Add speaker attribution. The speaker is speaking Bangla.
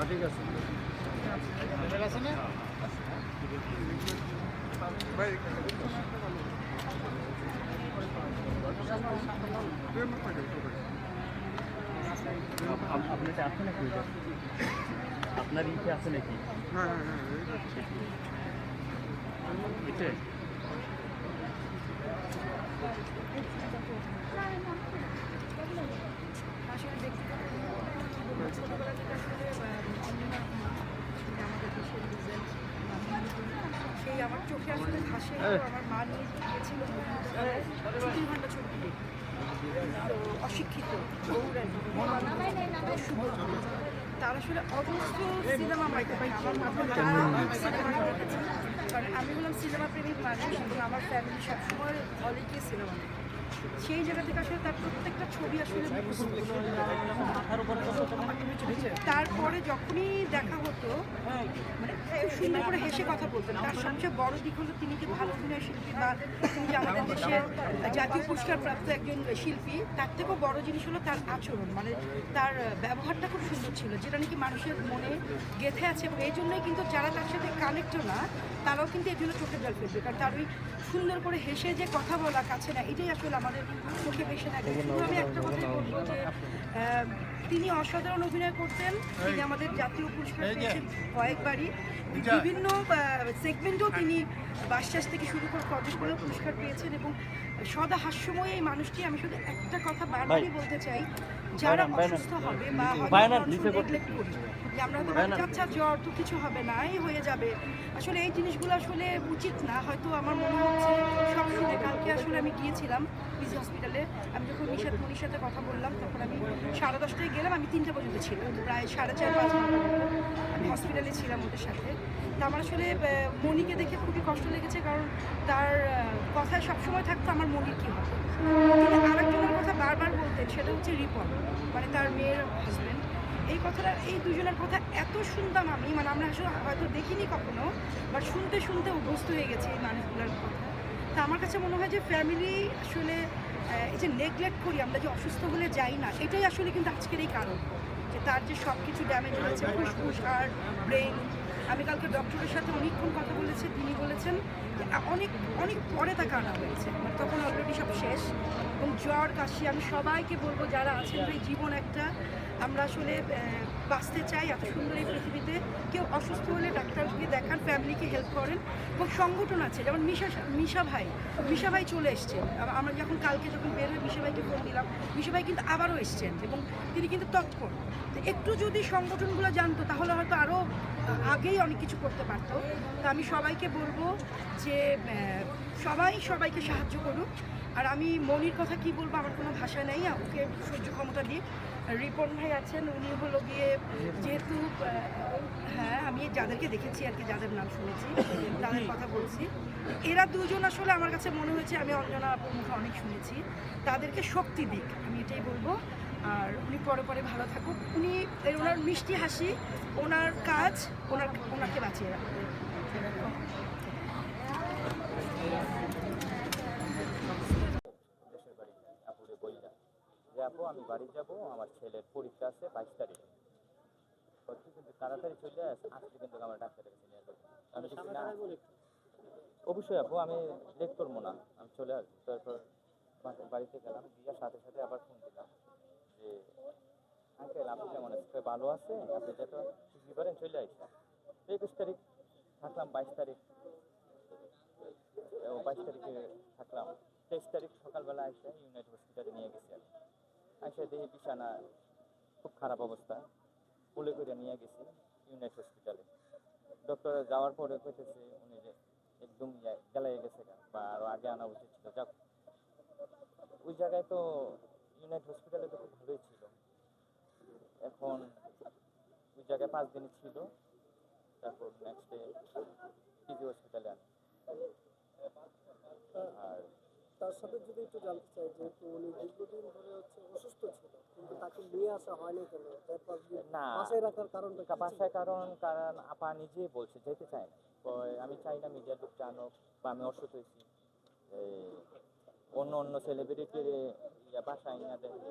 Speaker 1: ঠিক আছে।
Speaker 2: আপনার আছে নাকি আপনার ইতে আছে নাকি? এতে?
Speaker 3: আসলে ব্যক্তিগত কি বলব, ছোটবেলা থেকে আসলে আহ, অন্যরা মা, আসলে আমাদের দেশের result, আহ, সেই আমার চোখে আমার মা নিয়ে গিয়েছিল ছুটির ঘণ্টা ছবি তো অশিক্ষিত তার আসলে অজস্র সিনেমা মাইতে পাই আমার কারণ আমি হলাম সিনেমা প্রেমিক মানুষ এবং আমার ফ্যামিলি সবসময় হলে গিয়ে সিনেমা সেই জায়গা থেকে আসলে তার প্রত্যেকটা ছবি আসলে তারপরে যখনই দেখা হতো মানে সুন্দর করে হেসে কথা বলতেন। তার সবচেয়ে বড় দিক হলো তিনি যে ভালো অভিনয় শিল্পী বা তিনি যে আমাদের দেশের জাতীয় পুরস্কার প্রাপ্ত একজন শিল্পী, তার থেকেও বড় জিনিস হলো তার আচরণ। মানে তার ব্যবহারটা খুব সুন্দর ছিল, যেটা নাকি মানুষের মনে গেঁথে আছে এবং এই জন্যই কিন্তু যারা তার সাথে কানেক্টও না, তারাও কিন্তু এই জন্য চোখে জল ফেলবে। কারণ তার ওই সুন্দর করে হেসে যে কথা বলা, কাছে না, এটাই আসলে আমাদের চোখে বেশি থাকে আমি একটা বলব যে তিনি অসাধারণ অভিনয় করতেন। তিনি আমাদের জাতীয় পুরস্কার পেয়েছেন কয়েকবারই। বিভিন্ন সেগমেন্টেও তিনি বাসচাষ থেকে শুরু করে কতগুলো পুরস্কার পেয়েছেন এবং সদা হাস্যময় এই মানুষটি। আমি শুধু একটা কথা বারবারই বলতে চাই যারা অসুস্থ হবে বা আমরা ভাবছি, আচ্ছা জ্বর তো কিছু হবে না এই হয়ে যাবে। আসলে এই জিনিসগুলো আসলে উচিত না। হয়তো আমার মনে সব কালকে আসলে আমি গিয়েছিলাম পিজি হসপিটালে। আমি যখন নিশাদ মনির সাথে কথা বললাম, তখন আমি সাড়ে দশটায় গেলাম, আমি তিনটা পর্যন্ত ছিলাম। প্রায় সাড়ে চার, পাঁচ আমি হসপিটালে ছিলাম ওদের সাথে। তা আমার আসলে মনিকে দেখে খুবই কষ্ট লেগেছে, কারণ তার কথায় সবসময় থাকতো আমার মনির কী হবে। আরেকজনের কথা বারবার বলতেন, সেটা হচ্ছে রিপন মানে তার মেয়ের হাজব্যান্ড এই কথাটা, এই দুজনের কথা এত শুনতাম আমি মানে আমরা আসলে হয়তো দেখিনি কখনো বাট শুনতে শুনতে অভ্যস্ত হয়ে গেছি এই মানুষগুলোর কথা। তা আমার কাছে মনে হয় যে ফ্যামিলি আসলে এই যে নেগলেক্ট করি, আমরা যে অসুস্থ হলে যাই না, এটাই আসলে কিন্তু আজকের এই কারণ। যে তার যে সব কিছু ড্যামেজ হয়েছে, ফুসফুস হার্ট ব্রেন আমি কালকে ডক্টরের সাথে অনেকক্ষণ কথা বলেছি, তিনি বলেছেন অনেক অনেক পরে তাকে আনা হয়েছে। তখন অলরেডি সব শেষ। এবং জ্বর, কাশি, আমি সবাইকে বলব, যারা আছেন ভাই, জীবন একটা আমরা আসলে বাঁচতে চাই এত সুন্দর এই পৃথিবীতে। কেউ অসুস্থ হলে ডাক্তারকে দেখান ফ্যামিলিকে হেল্প করেন। এবং সংগঠন আছে, যেমন মিশা মিশা ভাই। মিশা ভাই চলে এসছেন আম- আমরা যখন কালকে যখন বের হয়ে মিশা ভাইকে ফোন দিলাম। মিশা ভাই কিন্তু আবারও এসছেন এবং তিনি কিন্তু তৎপর। তো একটু যদি সংগঠনগুলো জানতো, তাহলে হয়তো আরও আগেই অনেক কিছু করতে পারতো। তো আমি সবাইকে বলব যে সবাই সবাইকে সাহায্য করুক। আর আমি মনির কথা কি বলব, আমার কোনো ভাষা নেই, ওকে সহ্য ক্ষমতা দিই রিপন ভাই আছেন, উনি হলো গিয়ে, যেহেতু হ্যাঁ আমি যাদেরকে দেখেছি আর কি, যাদের নাম শুনেছি, তাদের কথা বলছি। এরা দুজন আসলে আমার কাছে মনে হয়েছে, আমি অঞ্জনা প্রমুখ অনেক শুনেছি। তাদেরকে শক্তি দিক, আমি এটাই বলব। আর উনি পরে পরে ভালো থাকুক। উনি ওনার মিষ্টি হাসি, ওনার কাজ, ওনার, ওনাকে বাঁচিয়ে রাখবে
Speaker 4: দেশের বাড়ি আপুরে বইলা যে আপু আমি বাড়ি যাব আমার ছেলের পরীক্ষা আছে বাইশ তারিখে। কিন্তু তাড়াতাড়ি চলে আস আসলে কিন্তু আমার ডাক্তারের কাছে নিয়ে যাব। আমি অবশ্যই আপু আমি লেট করব না আমি চলে আসব। তারপর বাড়িতে গেলাম গিয়ে সাথে সাথে আবার ফোন দিলাম যে আঙ্কেল আপনি কেমন আছে কই, ভালো আছে আপনি যত খুশি করেন চলে আসা একুশ তারিখ থাকলাম বাইশ তারিখ। বাইশ তারিখে থাকলাম। তেইশ তারিখ সকালবেলা এসে ইউনাইটেড হসপিটালে নিয়ে গেছি আমি। এসে দেখি বিছানা, খুব খারাপ অবস্থা। কোলে করে নিয়ে গেছি ইউনাইটেড হসপিটালে। ডক্টর যাওয়ার পরে কইতেছে উনি যে একদম গেলাই গেছে বা আরও আগে আনা উচিত ছিল। যাক, ওই জায়গায় তো ইউনাইটেড হসপিটালে তো খুব ভালোই ছিল। এখন ওই জায়গায় পাঁচ দিন ছিল, তারপর নেক্সট ডে পিজি হসপিটালে আনি। আর
Speaker 5: তার সাথে যদি একটু জানতে চাই, যেহেতু উনি দীর্ঘদিন ধরে হচ্ছে অসুস্থ ছিল কিন্তু তাকে নিয়ে আসা হয়নি কেন?
Speaker 4: না।
Speaker 5: বাসায় রাখার কারণটা
Speaker 4: বাসায় কারণ কারণ আপা নিজেই বলছে যেতে না। আমি চাই না মিডিয়ার লোক জানুক বা আমি অসুস্থ হয়েছি। এই, অন্য অন্য সেলিব্রিটির বাসায় না দেখে